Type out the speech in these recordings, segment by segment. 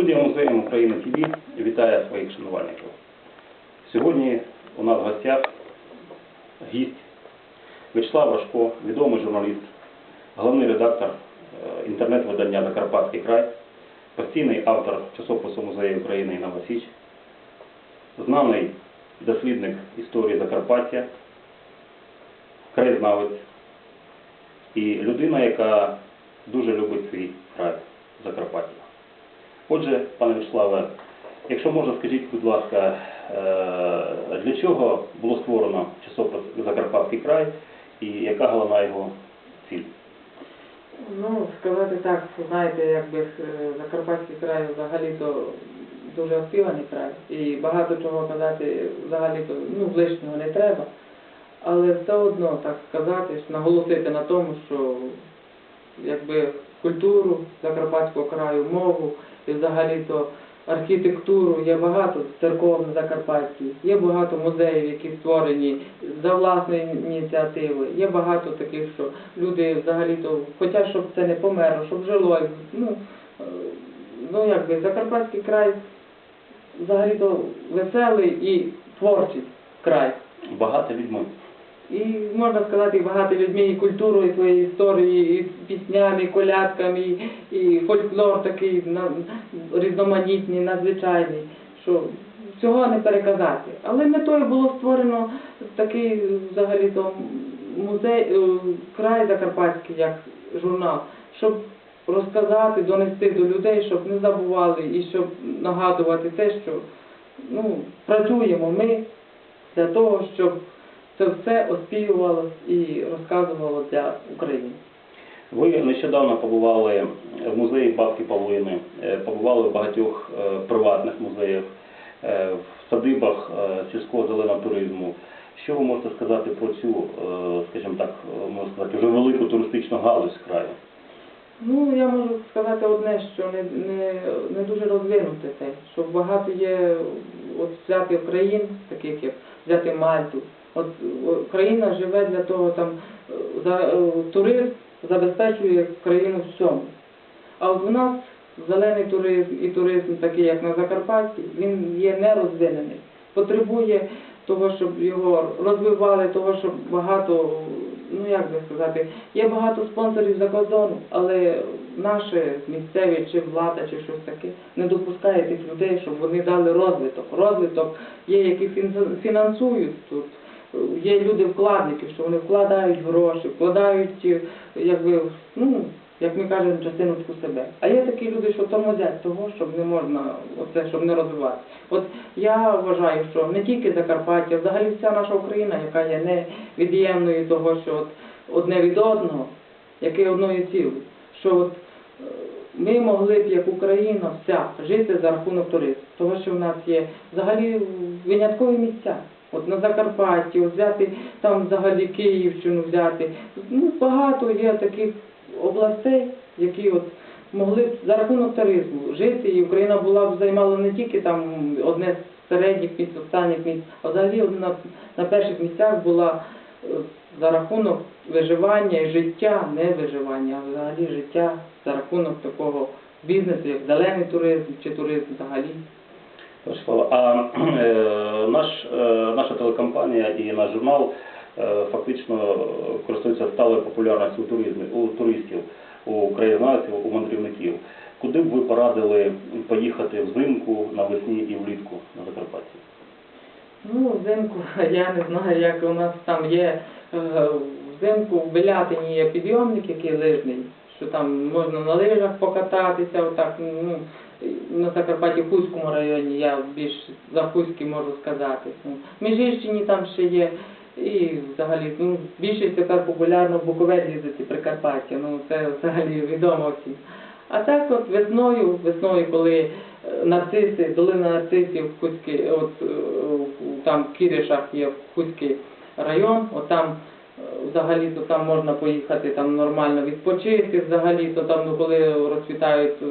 Студія Музею України ТВ вітає своїх шанувальників. Сьогодні у нас в гостях гість Вячеслав Важко, відомий журналіст, головний редактор е, інтернет-видання Закарпатський край, постійний автор часопису Музею України Інна Січ, знаний дослідник історії Закарпаття, краєзнавець і людина, яка дуже любить свій край Закарпаття. Отже, пане Вячеславе, якщо можна, скажіть, будь ласка, е, для чого було створено часопис Закарпатський край і яка головна його ціль? Ну, сказати так, знаєте, якби е, Закарпатський край взагалі-то дуже оспіваний край. І багато чого казати взагалі-то ну, лишнього не треба. Але все одно, так сказати, наголосити на тому, що якби культуру Закарпатського краю, мову і взагалі-то архітектуру є багато церков на Закарпатті, є багато музеїв, які створені за власної ініціативи. Є багато таких, що люди взагалі-то хочуть, щоб це не померло, щоб жило. Ну, е, ну якби Закарпатський край взагалі-то веселий і творчий край. Багато людьми. І можна сказати, багато людьми і культурою, і своєю історією, і піснями, і колядками, і, і фольклор такий на, різноманітний, надзвичайний, що цього не переказати. Але метою було створено такий взагалі-то музей, е, край Закарпатський, як журнал, щоб розказати, донести до людей, щоб не забували і щоб нагадувати те, що ну, працюємо ми для того, щоб це все оспівувалось і розказувало для України. Ви нещодавно побували в музеї Бабки Павлини, е, побували в багатьох е, приватних музеях, е, в садибах сільського зеленого туризму. Що ви можете сказати про цю, скажімо так, можна сказати, вже велику туристичну галузь краю? Ну, я можу сказати одне, що не, не, не дуже розвинуте те, що багато є от взяти країн, таких як взяти Мальту. От о, країна живе для того, там е, за, е, туризм забезпечує країну всьому. А от у нас зелений туризм і туризм, такий як на Закарпатті, він є нерозвинений. Потребує того, щоб його розвивали, того, щоб багато, ну як би сказати, є багато спонсорів за кордону, але наші місцеві чи влада, чи щось таке не допускає тих людей, щоб вони дали розвиток. Розвиток є, які фін- фінансують тут. Є люди вкладники, що вони вкладають гроші, вкладають, е, якби, ну, як ми кажемо, частиночку себе. А є такі люди, що тормозять того, щоб не можна, оце, щоб не розвивати. От я вважаю, що не тільки Закарпаття, взагалі вся наша Україна, яка є невід'ємною того, що от одне від одного, яке одною цілою, що от е, ми могли б, як Україна, вся жити за рахунок туризму, того, що в нас є взагалі виняткові місця. От на Закарпатті, взяти там взагалі Київщину взяти. Ну, багато є таких областей, які от могли б за рахунок туризму жити, і Україна була б займала не тільки там одне з середніх місць, останніх місць, а взагалі на, на перших місцях була е, за рахунок виживання і життя, не виживання, а взагалі життя за рахунок такого бізнесу, як зелений туризм чи туризм взагалі. А е, наш, е, наша телекомпанія і наш журнал е, фактично користуються сталою популярністю у, туризмі, у туристів, у краєзнавців, у мандрівників. Куди б ви порадили поїхати взимку, навесні і влітку на Закарпатті? Ну, взимку, я не знаю, як у нас там є взимку в Белятині є підйомник, який лижний, що там можна на лижах покататися, отак, ну, на Закарпатті, в Хуському районі, я більш за Хуський можу сказати. В Міжгірщині там ще є, і взагалі, ну, більшість тепер популярно в Буковель їздити Прикарпаття, ну, це взагалі відомо всім. А так от весною, весною, коли е, нарциси, долина нарцисів, Хуцький, от е, там в Кірішах є Хуцький район, от там е, взагалі то там можна поїхати там нормально відпочити, взагалі то там, ну, коли розцвітають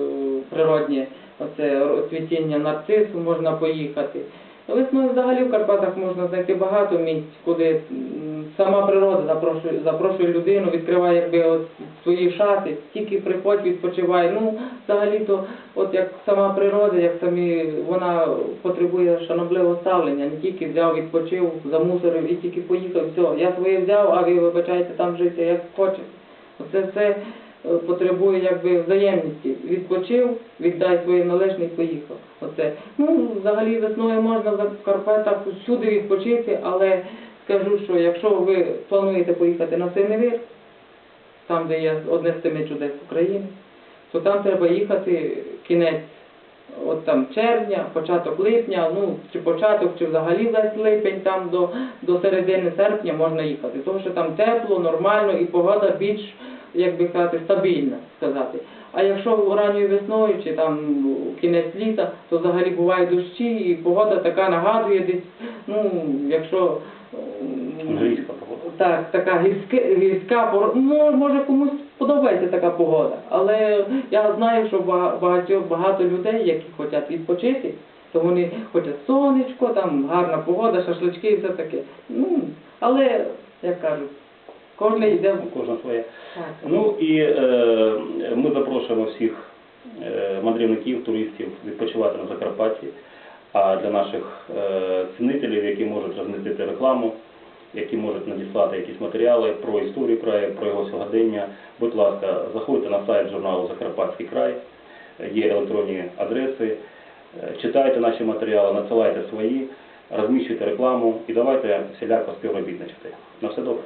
природні оце цвітіння нарцису, можна поїхати. Весною взагалі в Карпатах можна знайти багато місць, куди сама природа запрошує, запрошує людину, відкриває якби от свої шати, тільки приходь, відпочивай. Ну, взагалі-то, от як сама природа, як самі, вона потребує шанобливого ставлення, не тільки взяв, відпочив, замусорив і тільки поїхав, все, я своє взяв, а ви вибачайте там жити, як хочете. Оце все е, потребує якби взаємності. Відпочив, віддай своє належне і поїхав. Оце. Ну, взагалі весною можна в Карпатах всюди відпочити, але скажу, що якщо ви плануєте поїхати на Синевир, там, де є одне з семи чудес України, то там треба їхати кінець от там червня, початок липня, ну чи початок, чи взагалі весь липень, там до, до середини серпня можна їхати. Тому що там тепло, нормально і погода більш, як би сказати, стабільна сказати. А якщо ранньою весною чи там кінець літа, то взагалі бувають дощі, і погода така нагадує десь, ну, якщо Англійська погода. так, така гірська, гірська пор- ну, може комусь подобається така погода, але я знаю, що ба- багатьох багато людей, які хочуть відпочити, то вони хочуть сонечко, там гарна погода, шашлички і все таке. Ну, але, як кажуть, кожен йде Кожна своя. Ну і е, ми запрошуємо всіх е, мандрівників, туристів відпочивати на Закарпатті. А для наших е, цінителів, які можуть розмістити рекламу, які можуть надіслати якісь матеріали про історію краю, про його сьогодення, будь ласка, заходьте на сайт журналу Закарпатський край, є електронні адреси, е, читайте наші матеріали, надсилайте свої, розміщуйте рекламу і давайте всіляко співробітничати. На все добре.